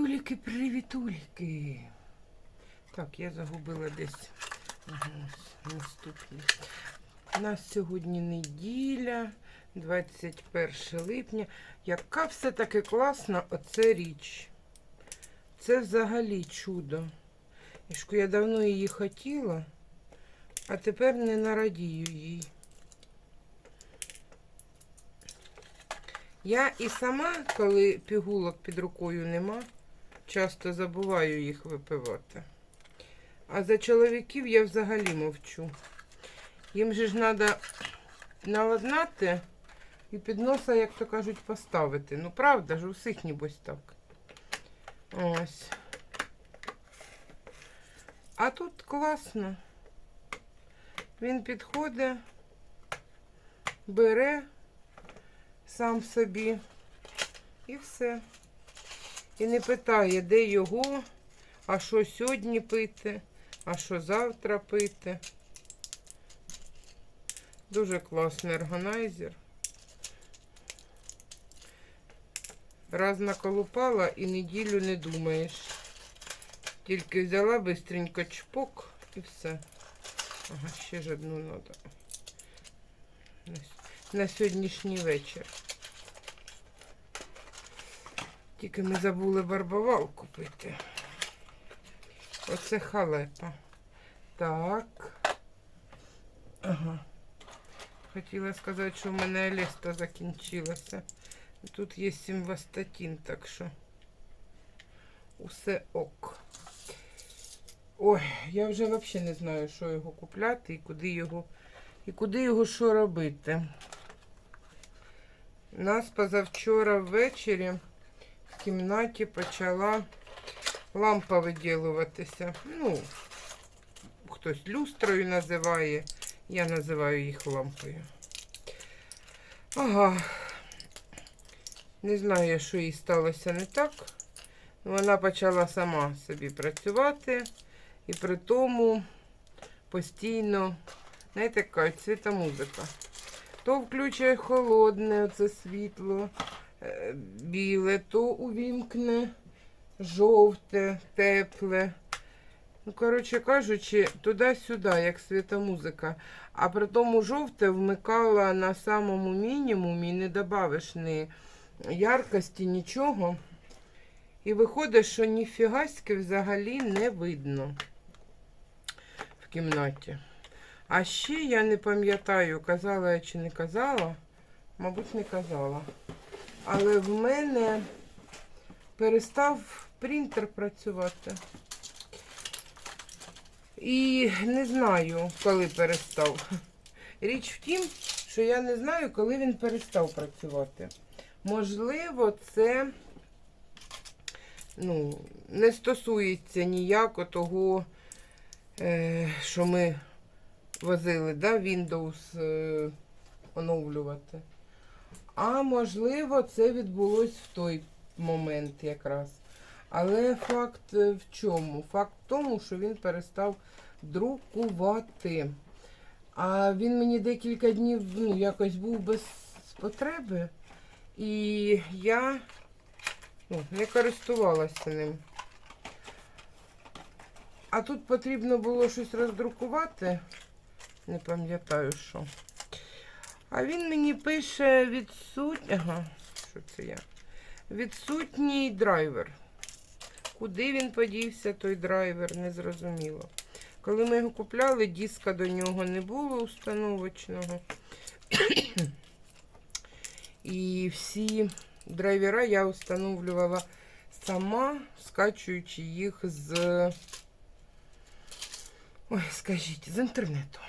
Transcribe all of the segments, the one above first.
Привітуліки, привітуліки. Так, я загубила десь ага, ось наступний. У нас сьогодні неділя, 21 липня. Яка все-таки класна оце річ. Це взагалі чудо. Ішку, я давно її хотіла, а тепер не нарадію їй. Я і сама, коли пігулок під рукою нема, часто забуваю їх випивати. А за чоловіків я взагалі мовчу. Їм же ж треба наладнати і під носа, як то кажуть, поставити. Ну, правда ж, у всіх, нібось так. Ось. А тут класно. Він підходить, бере сам собі і все. І не питає, де його, а що сьогодні пити, а що завтра пити. Дуже класний органайзер. Раз наколупала і неділю не думаєш. Тільки взяла бистренько чпок і все. Ага, ще ж одну треба. На сьогоднішній вечір. Тільки ми забули барбовал купити. Оце халепа. Так. Ага. Хотіла сказати, що в мене Алеста закінчилася. Тут є симвастатін, так що усе ок. Ой, я вже взагалі не знаю, що його купляти і куди його, і куди його що робити. Нас позавчора ввечері в кімнаті почала лампа виділуватися. Ну, хтось люстрою називає, я називаю їх лампою. Ага. Не знаю, що їй сталося не так. Вона почала сама собі працювати. І при тому постійно, знаєте, кажуть, світа музика. То включає холодне оце світло біле, то увімкне жовте, тепле. Ну, коротше кажучи, туди-сюди, як світомузика. А при тому жовте вмикала на самому мінімумі, не додавиш ні яркості, нічого. І виходить, що ніфігаськи взагалі не видно в кімнаті. А ще я не пам'ятаю, казала я чи не казала. Мабуть, не казала. Але в мене перестав принтер працювати. І не знаю, коли перестав. Річ в тім, що я не знаю, коли він перестав працювати. Можливо, це ну, не стосується ніяко того, е, що ми возили, да, Windows е, оновлювати. А можливо, це відбулось в той момент якраз. Але факт е, в чому? Факт в тому, що він перестав друкувати. А він мені декілька днів ну, якось був без потреби. І я ну, не користувалася ним. А тут потрібно було щось роздрукувати. Не пам'ятаю що. А він мені пише відсутній. Ага, що це я? Відсутній драйвер. Куди він подівся, той драйвер, не зрозуміло. Коли ми його купляли, диска до нього не було установочного. І всі драйвера я встановлювала сама, скачуючи їх з. Ой, скажіть, з інтернету.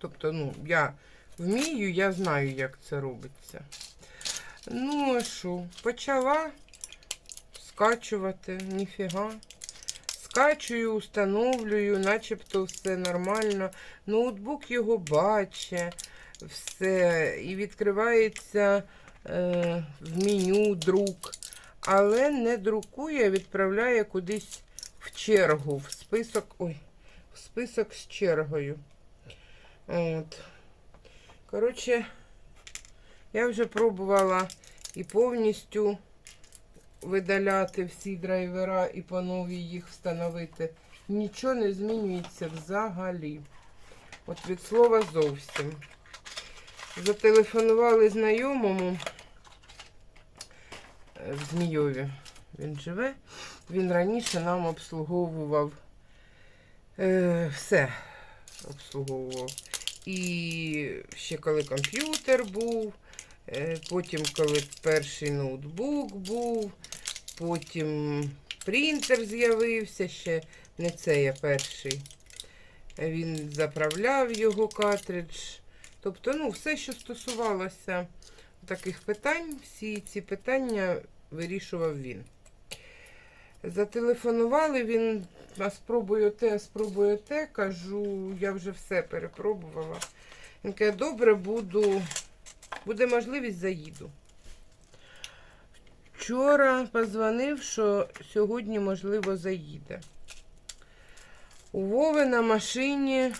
Тобто, ну, я вмію, я знаю, як це робиться. Ну, а що, почала скачувати, ніфіга. Скачую, установлюю, начебто все нормально. Ноутбук його бачить, все. І відкривається е, в меню друк. Але не друкує, відправляє кудись в чергу, в список. Ой, в список з чергою. От. Коротше, я вже пробувала і повністю видаляти всі драйвера і по новій їх встановити. Нічого не змінюється взагалі. От від слова зовсім. Зателефонували знайомому е, в Змійові. Він живе. Він раніше нам обслуговував е, все. Обслуговував. І ще коли комп'ютер був, е, потім, коли перший ноутбук був, потім принтер з'явився, ще не це я перший. Він заправляв його картридж. Тобто, ну, все, що стосувалося таких питань, всі ці питання вирішував він. Зателефонували він, а спробую те, спробую те. Кажу, я вже все перепробувала. Він каже, добре, буду, буде можливість, заїду. Вчора позвонив, що сьогодні, можливо, заїде. У Вови на машині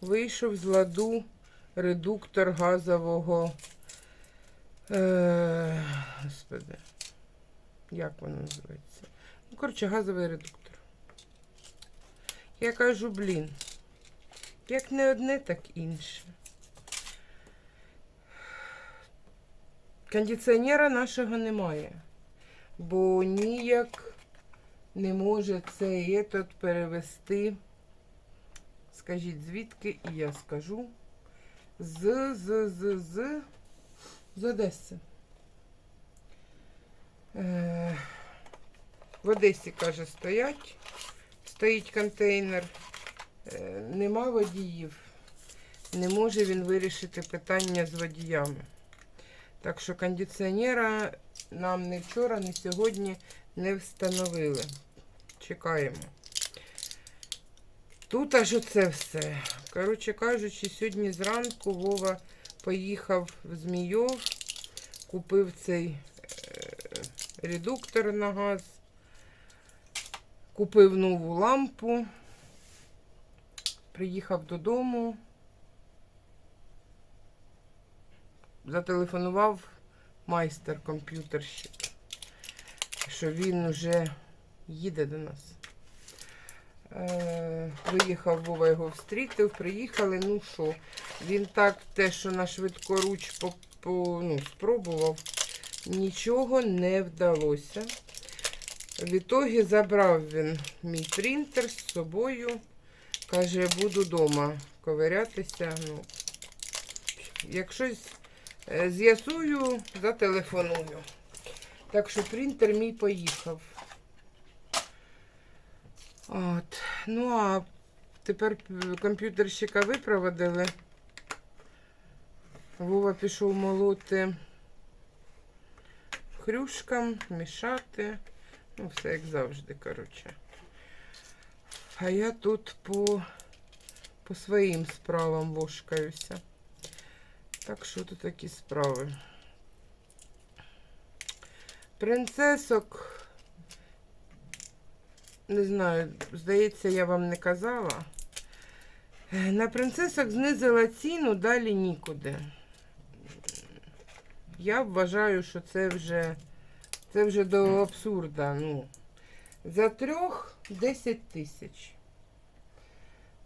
вийшов з ладу редуктор газового. Е, господи, як воно називається? Коротше, газовий редуктор. Я кажу, блін, як не одне, так інше. Кондиціонера нашого немає, бо ніяк не може цей етот перевести. Скажіть, звідки, і я скажу. З, з, з, з, з Одеси. Е, в Одесі, каже, стоять. Стоїть контейнер. Е, нема водіїв. Не може він вирішити питання з водіями. Так що кондиціонера нам не вчора, ні сьогодні не встановили. Чекаємо. Тут аж оце все. Коротше кажучи, сьогодні зранку Вова поїхав в Змійов, купив цей е, редуктор на газ, купив нову лампу, приїхав додому, зателефонував майстер комп'ютерщик, що він вже їде до нас. Е, Виїхав, Вова його встрітив, приїхали. Ну що, він так те, що на швидкоруч по, по, ну, спробував, нічого не вдалося. В ітогі забрав він мій принтер з собою. Каже, буду вдома ковирятися. Ну, якщо е, з'ясую, зателефоную. Так що принтер мій поїхав. От. Ну, а тепер комп'ютерщика випроводили. Вова пішов молоти хрюшкам, мішати. Ну, все як завжди, коротше. А я тут по, по своїм справам вошкаюся. Так що тут такі справи. Принцесок. Не знаю, здається, я вам не казала. На принцесок знизила ціну, далі нікуди. Я вважаю, що це вже, це вже до абсурда. Ну, за трьох 10 тисяч.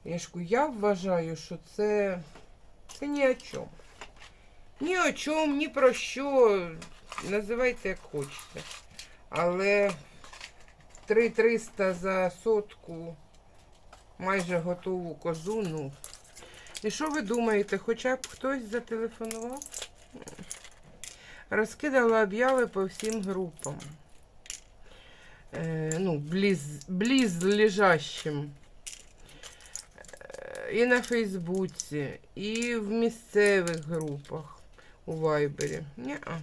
Я ж я вважаю, що це, це ні о чому. Ні о чому, ні про що. Називайте як хочете. Але 3300 за сотку, майже готову козу. Ну. І що ви думаєте, хоча б хтось зателефонував? Розкидала об'яви по всім групам. Е, ну, близ, близ лежащим. Е, І на Фейсбуці, і в місцевих групах у Вайбері. Ні-а.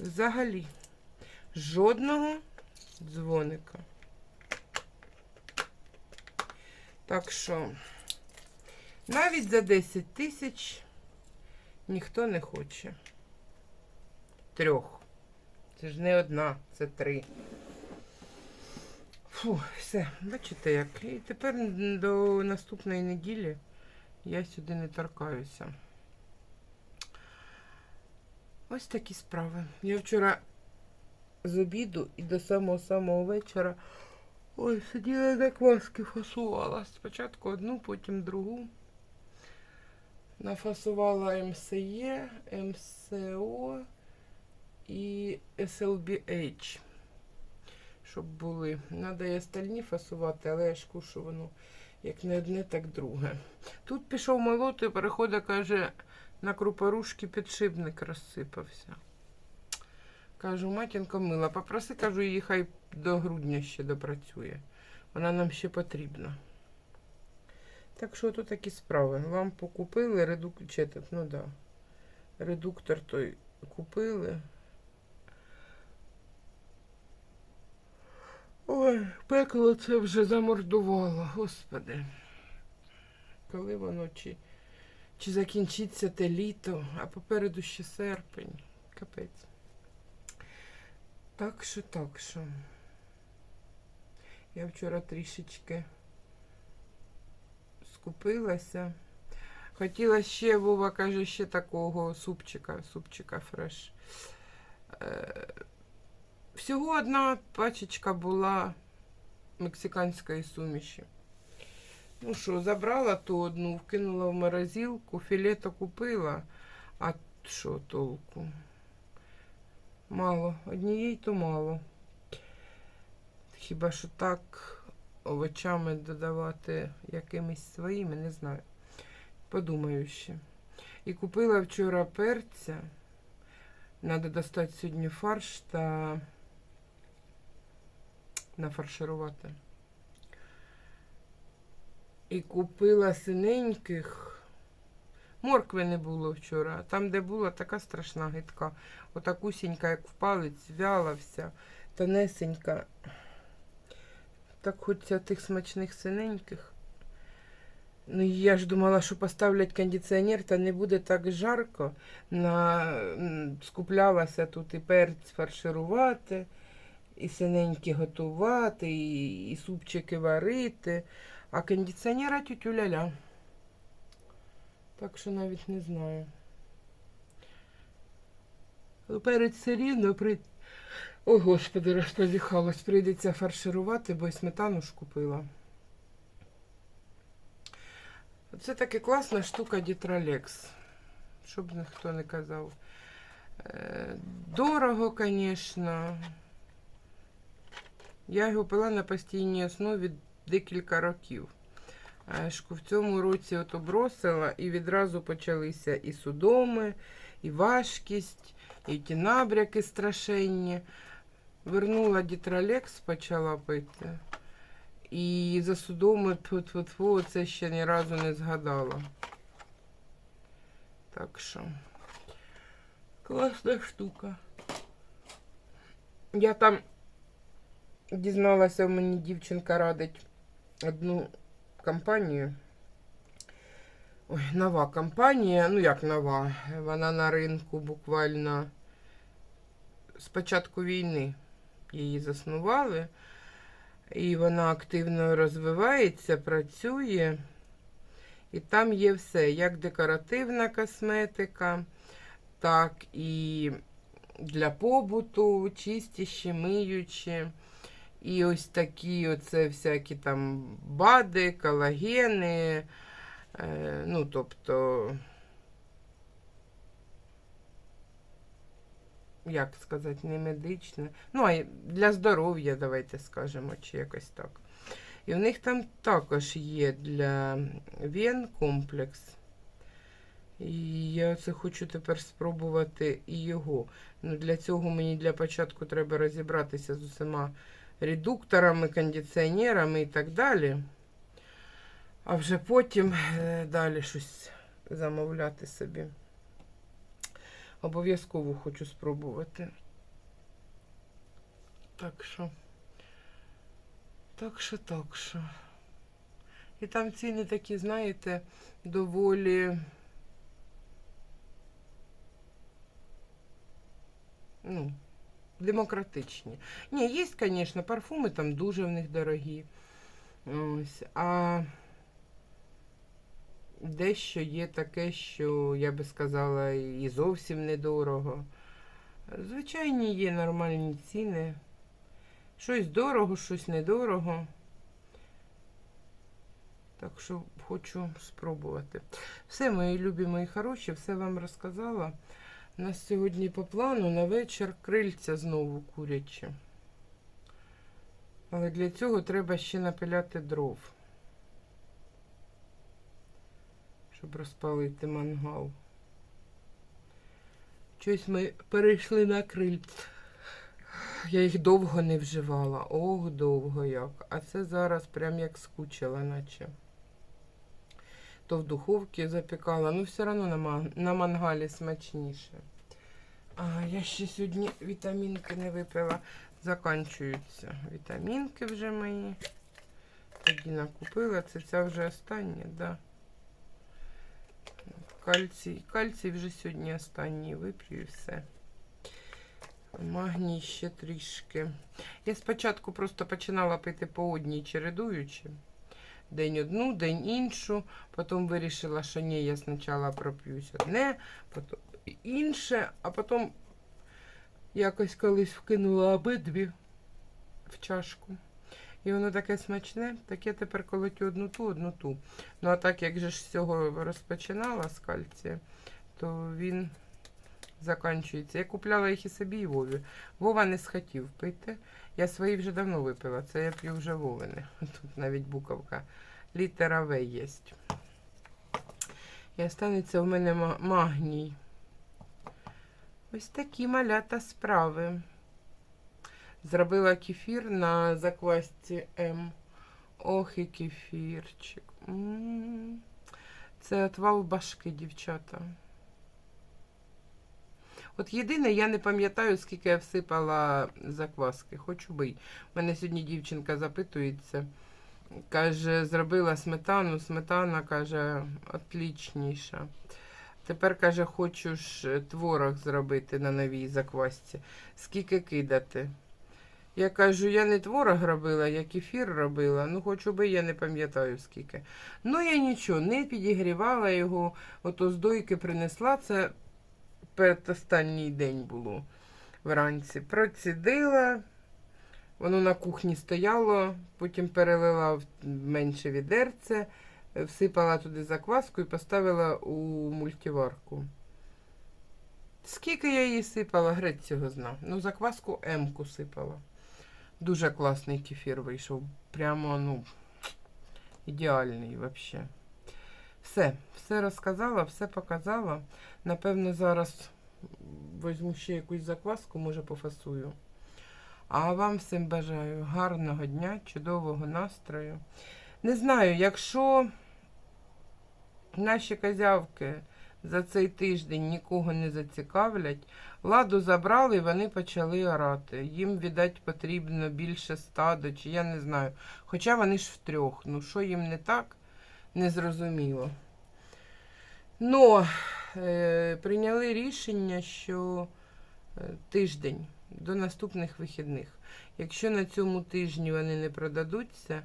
Взагалі. Жодного дзвоника. Так що навіть за 10 тисяч ніхто не хоче. Трьох. Це ж не одна, це три. Фу, все, бачите як. І тепер до наступної неділі я сюди не торкаюся. Ось такі справи. Я вчора з обіду і до самого самого вечора. Ой, сиділа закваски фасувала. Спочатку одну, потім другу. Нафасувала МСЕ, МСО і SLBH. Щоб були. Надо і остальні фасувати, але я ж кушу воно як не одне, так друге. Тут пішов молоти, переходить, каже, на крупорушки підшипник розсипався. Кажу, матінко мила, попроси, кажу, її хай до грудня ще допрацює. Вона нам ще потрібна. Так що тут такі справи. Лампу купили, редук... чи этот, ну да. Редуктор той купили. Ой, пекло це вже замордувало, господи. Коли воно чи, чи закінчиться те літо, а попереду ще серпень. Капець. Так що, так що. Я вчора трішечки скупилася. Хотіла ще, Вова каже, ще такого супчика, супчика фреш. Е, всього одна пачечка була мексиканської суміші. Ну що, забрала ту одну, вкинула в морозилку, філето купила, а що толку? Мало. Однієї то мало. Хіба що так овочами додавати якимись своїми, не знаю. Подумаю ще. І купила вчора перця. Надо достати сьогодні фарш та нафарширувати. І купила синеньких. Моркви не було вчора. Там, де була, така страшна гидка. Отакусінька, як в палець, вяла вся, тонесенька. Так хочеться тих смачних синеньких. Ну, я ж думала, що поставлять кондиціонер, та не буде так жарко. На... Скуплялася тут і перець фарширувати, і синенькі готувати, і, і супчики варити. А кондиціонера тютю-ля-ля. Так що навіть не знаю. Перець все рівно. Ой, господи, розпозіхалось. Прийдеться фарширувати, бо й сметану ж купила. Це таки класна штука Дітралекс. Щоб ніхто не казав. Е, Дорого, звісно. Я його пила на постійній основі декілька років. В цьому році ото бросила і відразу почалися і судоми, і важкість, і ті набряки страшенні. Вернула дітралекс, почала пити. І за судоми тьфу-тьфу-тьфу, це ще ні разу не згадала. Так що класна штука. Я там дізналася, мені дівчинка радить одну компанію. Ой, нова компанія, ну як нова, вона на ринку буквально з початку війни її заснували. І вона активно розвивається, працює. І там є все, як декоративна косметика, так і для побуту, чистіші, миючі. І ось такі оце всякі там бади, колагени. Е, ну, тобто, як сказати, не медичне. Ну, а для здоров'я, давайте скажемо, чи якось так. І в них там також є для вен комплекс. І я це хочу тепер спробувати і його. Ну, Для цього мені для початку треба розібратися з усіма редукторами, кондиціонерами і так далі. А вже потім е, далі щось замовляти собі. Обов'язково хочу спробувати. Так що. Так що, так що. І там ціни такі, знаєте, доволі. Ну, демократичні. Ні, є, звісно, парфуми там дуже в них дорогі. Ось, а дещо є таке, що я би сказала, і зовсім недорого. Звичайні є нормальні ціни. Щось дорого, щось недорого. Так що хочу спробувати. Все, мої любі, мої хороші, все вам розказала. У нас сьогодні по плану на вечір крильця знову курячі. Але для цього треба ще напиляти дров. Щоб розпалити мангал. Щось ми перейшли на крильця. Я їх довго не вживала. Ох, довго як. А це зараз прям як скучила, наче. То в духовці запікала. Ну, все одно на, ман- на мангалі смачніше. А, я ще сьогодні вітамінки не випила. Заканчуються вітамінки вже мої. Тоді накупила. Це ця вже остання, да. Кальцій. Кальцій вже сьогодні останній вип'ю і все. Магній ще трішки. Я спочатку просто починала пити по одній чередуючи. День одну, день іншу. Потім вирішила, що ні, я спочатку проп'юсь одне, потім інше, а потім якось колись вкинула обидві в чашку. І воно таке смачне, так я тепер колотю одну ту, одну ту. Ну а так як же ж з цього розпочинала з кальція, то він закінчується. Я купляла їх і собі, і Вові. Вова не схотів пити. Я свої вже давно випила. Це я п'ю вже Вовини. Тут навіть буковка. Літера В є. І останеться в мене магній. Ось такі малята справи. Зробила кефір на заквасці М. Ох і кефірчик. Це отвал башки, дівчата. От єдине, я не пам'ятаю, скільки я всипала закваски. Хочу би. У мене сьогодні дівчинка запитується. Каже, зробила сметану. Сметана, каже, отлічніша. Тепер, каже, хочу ж творог зробити на новій заквасці. Скільки кидати? Я кажу, я не творог робила, я кефір робила. Ну, хочу би, я не пам'ятаю скільки. Ну, я нічого, не підігрівала його, ото з дойки принесла. Це передостанній день було вранці. Процідила, воно на кухні стояло, потім перелила в менше відерце, всипала туди закваску і поставила у мультиварку. Скільки я її сипала, грець цього зна. Ну, закваску М-ку сипала. Дуже класний кефір вийшов. Прямо, ну, ідеальний взагалі. Все, все розказала, все показала. Напевно, зараз візьму ще якусь закваску, може пофасую. А вам всім бажаю гарного дня, чудового настрою. Не знаю, якщо наші козявки за цей тиждень нікого не зацікавлять, ладу забрали і вони почали орати. Їм, віддать, потрібно більше стадо, чи я не знаю. Хоча вони ж втрьох. Ну, що їм не так, незрозуміло. Но е, прийняли рішення, що е, тиждень до наступних вихідних. Якщо на цьому тижні вони не продадуться,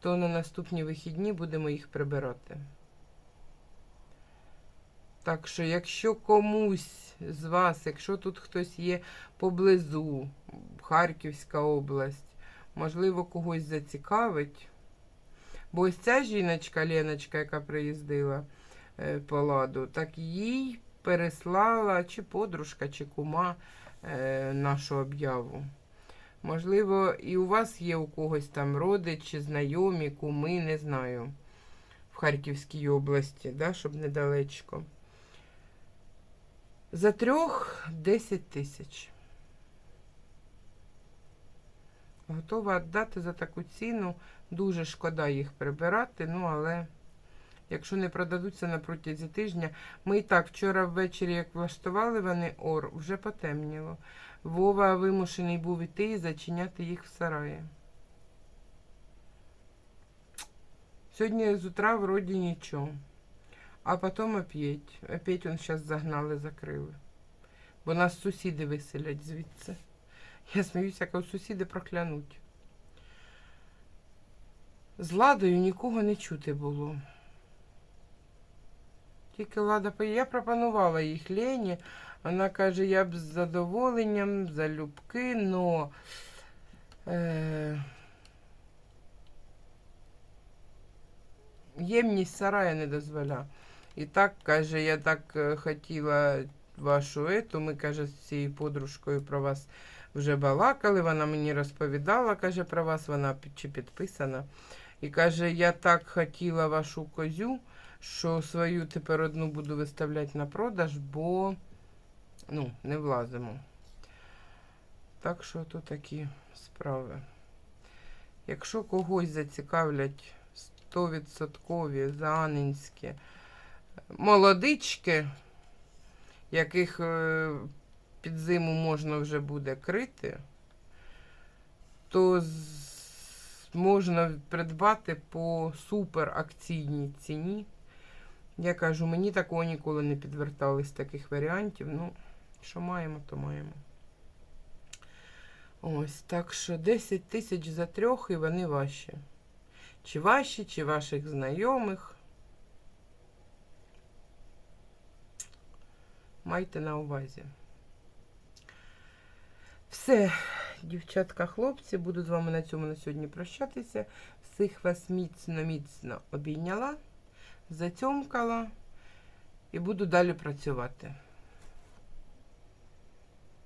то на наступні вихідні будемо їх прибирати. Так що, якщо комусь з вас, якщо тут хтось є поблизу, Харківська область, можливо, когось зацікавить. Бо ось ця жіночка, Леночка, яка приїздила е, по ладу, так їй переслала чи подружка, чи кума е, нашу об'яву. Можливо, і у вас є у когось там родичі, знайомі, куми, не знаю, в Харківській області, да, щоб недалечко. За трьох 10 тисяч. Готова віддати за таку ціну. Дуже шкода їх прибирати, ну але якщо не продадуться на протязі тижня. Ми і так вчора ввечері, як влаштували вони ор, вже потемніло. Вова вимушений був іти і зачиняти їх в сараї. Сьогодні з утра вроді нічого. А потім опять. Опять он зараз загнали, закрили. Бо нас сусіди виселять звідси. Я сміюся, як сусіди проклянуть. З ладою нікого не чути було. Тільки лада, я пропонувала їх Лені, Вона каже, я б з задоволенням, залюбки, но. Е, ємність сарая не дозволяє. І так, каже, я так е, хотіла вашу ету. Ми, каже, з цією подружкою про вас вже балакали. Вона мені розповідала, каже, про вас, вона чи підписана. І каже, я так хотіла вашу козю, що свою тепер одну буду виставляти на продаж, бо ну, не влазимо. Так що то такі справи. Якщо когось зацікавлять 100% заанинські молодички, яких е, під зиму можна вже буде крити, то можна придбати по суперакційній ціні. Я кажу, мені такого ніколи не підвертались таких варіантів. Ну, що маємо, то маємо. Ось, так що 10 тисяч за трьох і вони ваші. Чи ваші, чи ваших знайомих. Майте на увазі. Все, дівчатка, хлопці, буду з вами на цьому на сьогодні прощатися. Всіх вас міцно-міцно обійняла, затьомкала і буду далі працювати.